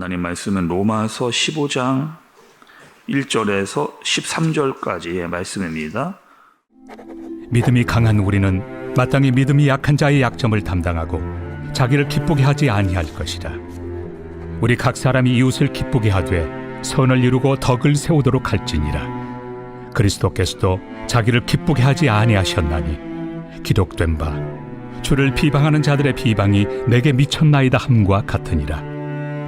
하나님 말씀은 로마서 15장 1절에서 13절까지의 말씀입니다. 믿음이 강한 우리는 마땅히 믿음이 약한 자의 약점을 담당하고 자기를 기쁘게 하지 아니할 것이라. 우리 각 사람이 이웃을 기쁘게 하되 선을 이루고 덕을 세우도록 할지니라. 그리스도께서도 자기를 기쁘게 하지 아니하셨나니 기록된 바 주를 비방하는 자들의 비방이 내게 미쳤나이다 함과 같으니라.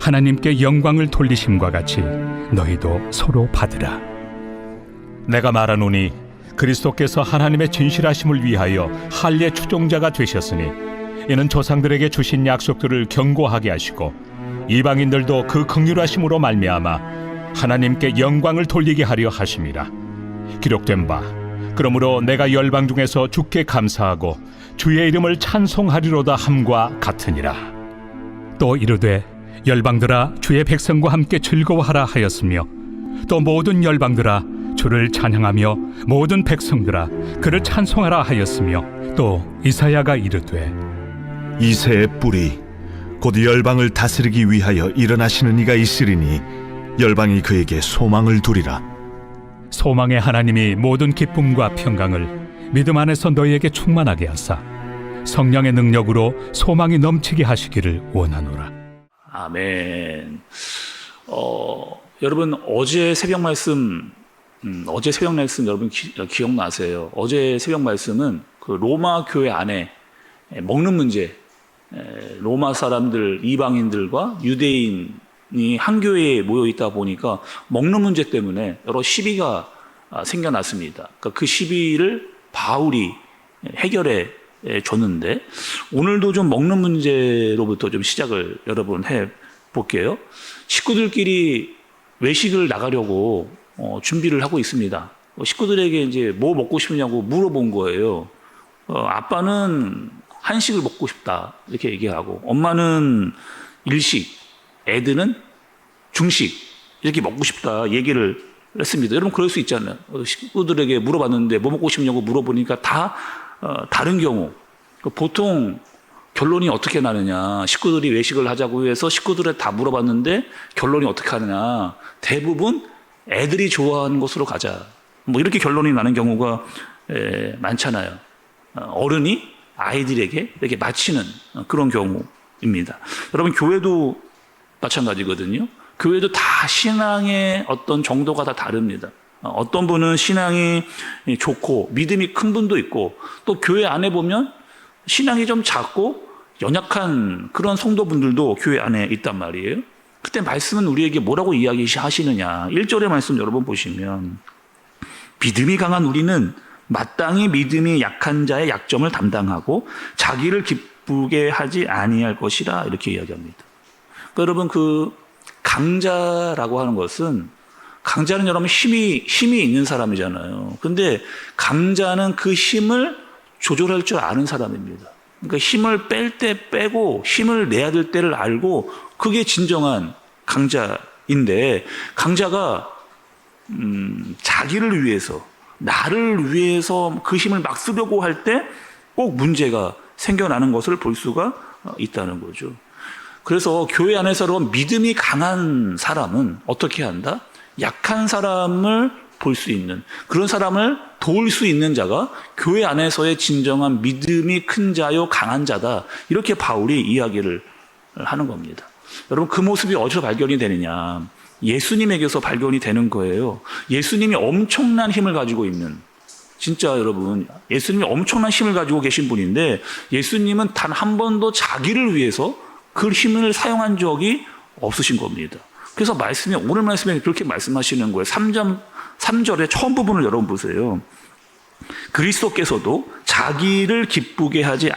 하나님께 영광을 돌리심과 같이 너희도 서로 받으라. 내가 말하노니 그리스도께서 하나님의 진실하심을 위하여 할례 추종자가 되셨으니 이는 조상들에게 주신 약속들을 경고하게 하시고 이방인들도 그 긍휼하심으로 말미암아 하나님께 영광을 돌리게 하려 하심이라 기록된 바 그러므로 내가 열방 중에서 주께 감사하고 주의 이름을 찬송하리로다 함과 같으니라 또 이르되 열방들아 주의 백성과 함께 즐거워하라 하였으며 또 모든 열방들아 주를 찬양하며 모든 백성들아 그를 찬송하라 하였으며 또 이사야가 이르되 이새의 뿌리 곧 열방을 다스리기 위하여 일어나시는 이가 있으리니 열방이 그에게 소망을 두리라. 소망의 하나님이 모든 기쁨과 평강을 믿음 안에서 너희에게 충만하게 하사 성령의 능력으로 소망이 넘치게 하시기를 원하노라 아멘. 어, 여러분 어제 새벽 말씀 음, 어제 새벽 말씀 여러분 기, 기억나세요? 어제 새벽 말씀은 그 로마 교회 안에 먹는 문제, 에, 로마 사람들 이방인들과 유대인이 한 교회에 모여 있다 보니까 먹는 문제 때문에 여러 시비가 아, 생겨났습니다. 그러니까 그 시비를 바울이 해결해 줬는데 오늘도 좀 먹는 문제로부터 좀 시작을 여러분 해 볼게요. 식구들끼리 외식을 나가려고 어, 준비를 하고 있습니다. 어, 식구들에게 이제 뭐 먹고 싶냐고 물어본 거예요. 어, 아빠는 한식을 먹고 싶다 이렇게 얘기하고 엄마는 일식, 애들은 중식 이렇게 먹고 싶다 얘기를 했습니다. 여러분 그럴 수 있잖아요. 어, 식구들에게 물어봤는데 뭐 먹고 싶냐고 물어보니까 다 어, 다른 경우. 그 보통 결론이 어떻게 나느냐. 식구들이 외식을 하자고 해서 식구들에 다 물어봤는데 결론이 어떻게 하느냐. 대부분 애들이 좋아하는 곳으로 가자. 뭐 이렇게 결론이 나는 경우가 에, 많잖아요. 어, 어른이 아이들에게 이렇게 맞히는 그런 경우입니다. 여러분 교회도 마찬가지거든요. 교회도 다 신앙의 어떤 정도가 다 다릅니다 어떤 분은 신앙이 좋고 믿음이 큰 분도 있고 또 교회 안에 보면 신앙이 좀 작고 연약한 그런 성도분들도 교회 안에 있단 말이에요. 그때 말씀은 우리에게 뭐라고 이야기하시느냐. 1절의 말씀 여러분 보시면 믿음이 강한 우리는 마땅히 믿음이 약한 자의 약점을 담당하고 자기를 기쁘게 하지 아니할 것이라 이렇게 이야기합니다. 그러니까 여러분 그 강자라고 하는 것은 강자는 여러분 힘이 힘이 있는 사람이잖아요. 근데 강자는 그 힘을 조절할 줄 아는 사람입니다. 그러니까 힘을 뺄 때 빼고 힘을 내야 될 때를 알고 그게 진정한 강자인데 강자가 음, 자기를 위해서 나를 위해서 그 힘을 막 쓰려고 할 때 꼭 문제가 생겨나는 것을 볼 수가 있다는 거죠. 그래서 교회 안에서 믿음이 강한 사람은 어떻게 한다? 약한 사람을 볼 수 있는 그런 사람을 도울 수 있는 자가 교회 안에서의 진정한 믿음이 큰 자요 강한 자다 이렇게 바울이 이야기를 하는 겁니다. 여러분 그 모습이 어디서 발견이 되느냐? 예수님에게서 발견이 되는 거예요. 예수님이 엄청난 힘을 가지고 있는 진짜 여러분 예수님이 엄청난 힘을 가지고 계신 분인데 예수님은 단 한 번도 자기를 위해서 그 힘을 사용한 적이 없으신 겁니다. 그래서 말씀에 오늘 말씀에 그렇게 말씀하시는 거예요. 3점 3절의 처음 부분을 여러분 보세요. 그리스도께서도 자기를 기쁘게 하지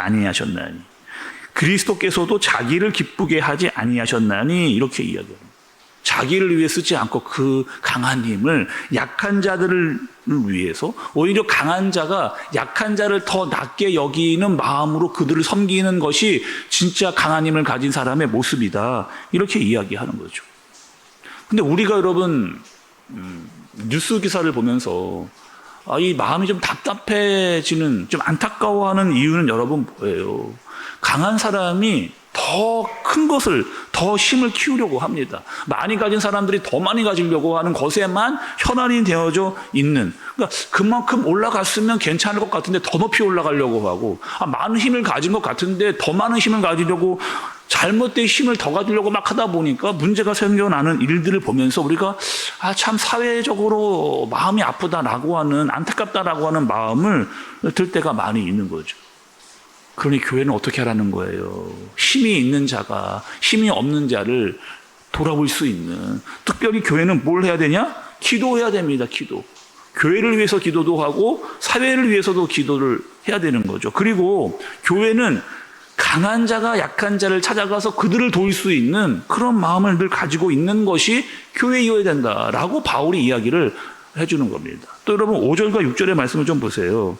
자기를 위해 쓰지 않고 그 강한 힘을 약한 자들을 위해서 오히려 강한 자가 약한 자를 더 낮게 여기는 마음으로 그들을 섬기는 것이 진짜 강한 힘을 가진 사람의 모습이다. 이렇게 이야기하는 거죠. 근데 우리가 여러분 음, 뉴스 기사를 보면서 아, 이 마음이 좀 답답해지는 좀 안타까워하는 이유는 여러분 뭐예요? 강한 사람이 더 큰 것을 더 힘을 키우려고 합니다. 많이 가진 사람들이 더 많이 가지려고 하는 것에만 현안이 되어져 있는. 그러니까 그만큼 올라갔으면 괜찮을 것 같은데 더 높이 올라가려고 하고 아, 많은 힘을 가진 것 같은데 더 많은 힘을 가지려고 잘못된 힘을 더 가지려고 막 하다 보니까 문제가 생겨나는 일들을 보면서 우리가 아, 참 사회적으로 마음이 아프다라고 하는 안타깝다라고 하는 마음을 들 때가 많이 있는 거죠. 그러니 교회는 어떻게 하라는 거예요? 힘이 있는 자가 힘이 없는 자를 돌아볼 수 있는 특별히 교회는 뭘 해야 되냐? 기도해야 됩니다. 기도. 교회를 위해서 기도도 하고 사회를 위해서도 기도를 해야 되는 거죠. 그리고 교회는 강한 자가 약한 자를 찾아가서 그들을 도울 수 있는 그런 마음을 늘 가지고 있는 것이 교회이어야 된다라고 바울이 이야기를 해주는 겁니다. 또 여러분 5절과 6절의 말씀을 좀 보세요.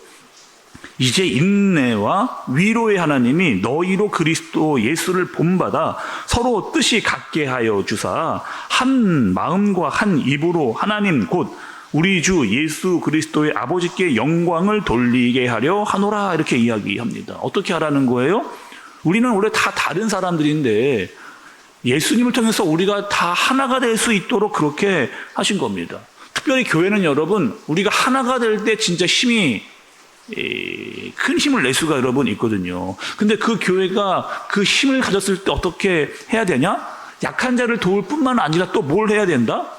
이제 인내와 위로의 하나님이 너희로 그리스도 예수를 본받아 서로 뜻이 같게 하여 주사 한 마음과 한 입으로 하나님 곧 우리 주 예수 그리스도의 아버지께 영광을 돌리게 하려 하노라 이렇게 이야기합니다. 어떻게 하라는 거예요? 우리는 원래 다 다른 사람들인데 예수님을 통해서 우리가 다 하나가 될 수 있도록 그렇게 하신 겁니다. 특별히 교회는 여러분 우리가 하나가 될 때 진짜 힘이 에, 큰 힘을 낼 수가 여러분 있거든요. 근데 그 교회가 그 힘을 가졌을 때 어떻게 해야 되냐? 약한 자를 도울 뿐만 아니라 또 뭘 해야 된다?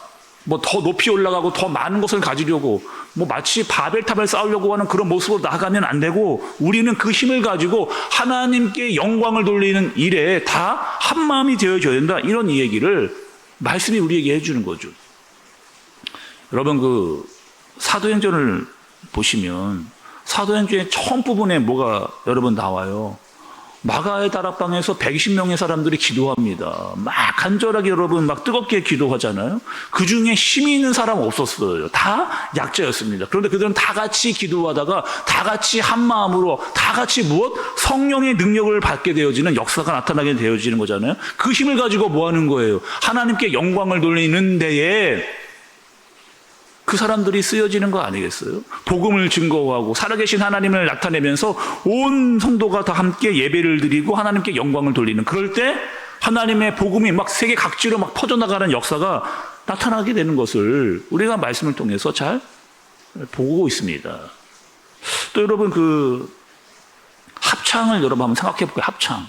뭐 더 높이 올라가고 더 많은 것을 가지려고 뭐 마치 바벨탑을 쌓으려고 하는 그런 모습으로 나아가면 안 되고 우리는 그 힘을 가지고 하나님께 영광을 돌리는 일에 다 한마음이 되어져야 된다. 이런 이 얘기를 말씀이 우리에게 해주는 거죠. 여러분 그 사도행전을 보시면 사도행전의 처음 부분에 뭐가 여러분 나와요. 마가의 다락방에서 120명의 사람들이 기도합니다. 막 간절하게 여러분 막 뜨겁게 기도하잖아요. 그 중에 힘이 있는 사람 없었어요. 다 약자였습니다. 그런데 그들은 다 같이 기도하다가 다 같이 한 마음으로 다 같이 무엇? 성령의 능력을 받게 되어지는 역사가 나타나게 되어지는 거잖아요. 그 힘을 가지고 뭐 하는 거예요? 하나님께 영광을 돌리는 데에 그 사람들이 쓰여지는 거 아니겠어요? 복음을 증거하고 살아계신 하나님을 나타내면서 온 성도가 다 함께 예배를 드리고 하나님께 영광을 돌리는 그럴 때 하나님의 복음이 막 세계 각지로 막 퍼져나가는 역사가 나타나게 되는 것을 우리가 말씀을 통해서 잘 보고 있습니다. 또 여러분 그 합창을 여러분 한번 생각해 볼게요. 합창.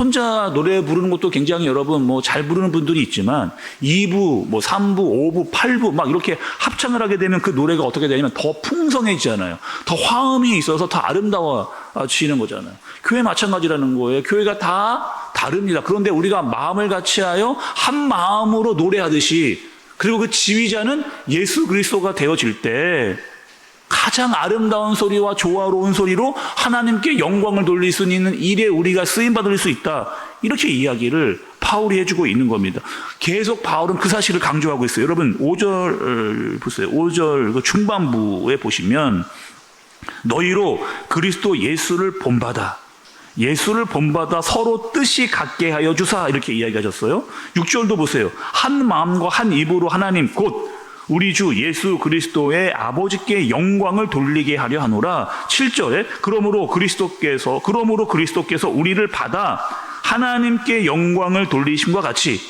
혼자 노래 부르는 것도 굉장히 여러분 뭐 잘 부르는 분들이 있지만 2부, 뭐 3부, 5부, 8부 막 이렇게 합창을 하게 되면 그 노래가 어떻게 되냐면 더 풍성해지잖아요. 더 화음이 있어서 더 아름다워지는 거잖아요. 교회 마찬가지라는 거예요. 교회가 다 다릅니다. 그런데 우리가 마음을 같이하여 한 마음으로 노래하듯이 그리고 그 지휘자는 예수 그리스도가 되어질 때 가장 아름다운 소리와 조화로운 소리로 하나님께 영광을 돌릴 수 있는 일에 우리가 쓰임 받을 수 있다. 이렇게 이야기를 바울이 해주고 있는 겁니다. 계속 바울은 그 사실을 강조하고 있어요. 여러분 5절 보세요. 5절 그 중반부에 보시면 너희로 그리스도 예수를 본받아 예수를 본받아 서로 뜻이 같게 하여 주사 이렇게 이야기하셨어요. 6절도 보세요. 한 마음과 한 입으로 하나님 곧 우리 주 예수 그리스도의 아버지께 영광을 돌리게 하려 하노라. 7절에 그러므로 그리스도께서 그러므로 그리스도께서 우리를 받아 하나님께 영광을 돌리심과 같이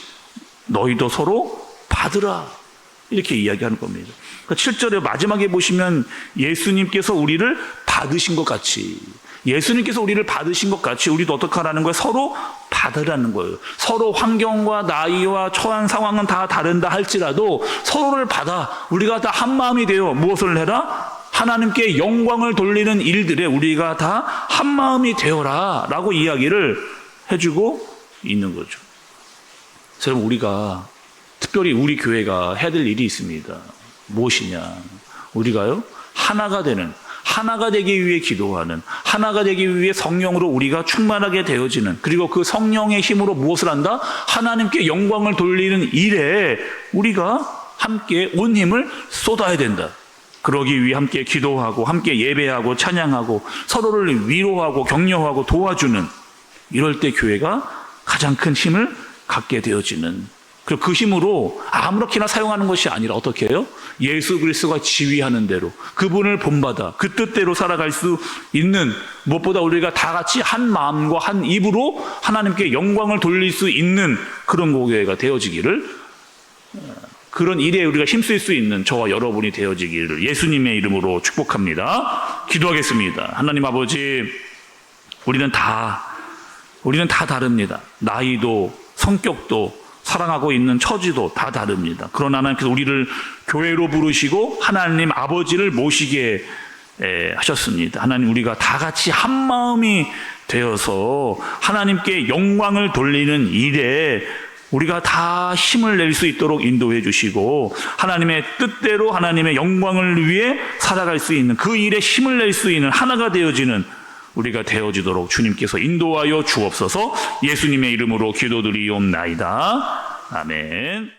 너희도 서로 받으라. 이렇게 이야기하는 겁니다. 그러니까 7절에 마지막에 보시면 예수님께서 우리를 받으신 것 같이 예수님께서 우리를 받으신 것 같이 우리도 어떻게 하라는 거예요? 서로 받으라는 거예요. 서로 환경과 나이와 처한 상황은 다 다른다 할지라도 서로를 받아 우리가 다 한 마음이 되어 무엇을 해라? 하나님께 영광을 돌리는 일들에 우리가 다 한 마음이 되어라 라고 이야기를 해주고 있는 거죠. 그래서 우리가 특별히 우리 교회가 해야 될 일이 있습니다. 무엇이냐? 우리가요? 하나가 되는 하나가 되기 위해 기도하는 하나가 되기 위해 성령으로 우리가 충만하게 되어지는 그리고 그 성령의 힘으로 무엇을 한다? 하나님께 영광을 돌리는 일에 우리가 함께 온 힘을 쏟아야 된다. 그러기 위해 함께 기도하고 함께 예배하고 찬양하고 서로를 위로하고 격려하고 도와주는 이럴 때 교회가 가장 큰 힘을 갖게 되어지는 그 힘으로 아무렇게나 사용하는 것이 아니라 어떻게 해요? 예수 그리스도가 지휘하는 대로 그분을 본받아 그 뜻대로 살아갈 수 있는 무엇보다 우리가 다 같이 한 마음과 한 입으로 하나님께 영광을 돌릴 수 있는 그런 교회가 되어지기를 그런 일에 우리가 힘쓸 수 있는 저와 여러분이 되어지기를 예수님의 이름으로 축복합니다. 기도하겠습니다. 하나님 아버지, 우리는 다, 우리는 다 다릅니다. 나이도, 성격도, 사랑하고 있는 처지도 다 다릅니다. 그러나 하나님께서 우리를 교회로 부르시고 하나님 아버지를 모시게 에, 하셨습니다. 하나님 우리가 다 같이 한 마음이 되어서 하나님께 영광을 돌리는 일에 우리가 다 힘을 낼 수 있도록 인도해 주시고 하나님의 뜻대로 하나님의 영광을 위해 살아갈 수 있는 그 일에 힘을 낼 수 있는 하나가 되어지는 우리가 되어지도록 주님께서 인도하여 주옵소서 예수님의 이름으로 기도드리옵나이다. 아멘.